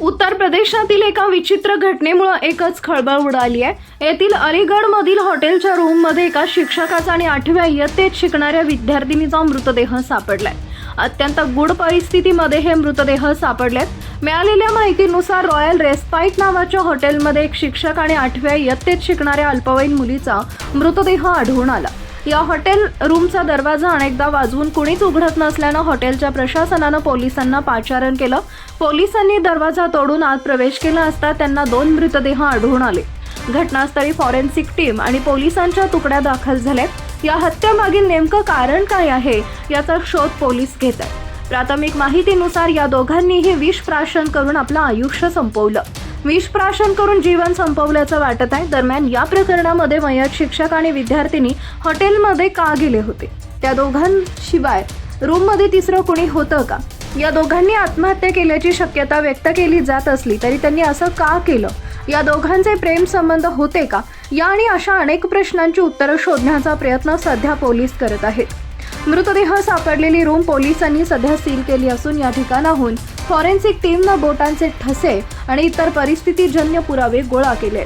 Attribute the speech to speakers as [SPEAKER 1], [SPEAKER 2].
[SPEAKER 1] उत्तर प्रदेशातील एका विचित्र घटनेमुळे एकच खळबळ उडाली आहे. येथील अलीगडमधील हॉटेलच्या रूममध्ये एका शिक्षकाचा आणि आठव्या इयत्तेत शिकणाऱ्या विद्यार्थिनीचा मृतदेह सापडलाय. अत्यंत गुड परिस्थितीमध्ये हे मृतदेह सापडलेत. मिळालेल्या माहितीनुसार रॉयल रेस्पाईट नावाच्या हॉटेलमध्ये एक शिक्षक आणि आठव्या इयत्तेत शिकणाऱ्या अल्पवयीन मुलीचा मृतदेह आढळून आला. या हॉटेल रूमचा दरवाजा अनेकदा वाजवून कुणीच उघडत नसल्यानं हॉटेलच्या प्रशासनानं पोलिसांना पाचारण केलं. पोलिसांनी दरवाजा तोडून आत प्रवेश केला असता त्यांना दोन मृतदेह आढळून आले. घटनास्थळी फॉरेन्सिक टीम आणि पोलिसांच्या तुकड्या दाखल झाल्यात. या हत्येमागील नेमकं कारण काय आहे याचा शोध पोलीस घेत आहेत प्राथमिक माहितीनुसार या दोघांनीही विष प्राशन करून आपलं आयुष्य संपवलं. विष प्राशन करून जीवन संपवल्याचं वाटत आहे. दरम्यान या प्रकरणामध्ये मयत शिक्षक आणि विद्यार्थिनी हॉटेलमध्ये का गेले होते? त्या दोघांशिवाय रूममध्ये तिसरं कोणी होतं का? या दोघांनी आत्महत्या केल्याची शक्यता व्यक्त केली जात असली तरी त्यांनी असं का केलं? या दोघांचे प्रेम संबंध होते का? या आणि अशा अनेक प्रश्नांची उत्तरं शोधण्याचा प्रयत्न सध्या पोलीस करत आहेत. मृतदेह सापडलेली रूम पोलिसांनी सध्या सील केली असून या ठिकाणाहून फॉरेन्सिक टीमनं बोटांचे ठसे आणि इतर परिस्थितीजन्य पुरावे गोळा केले.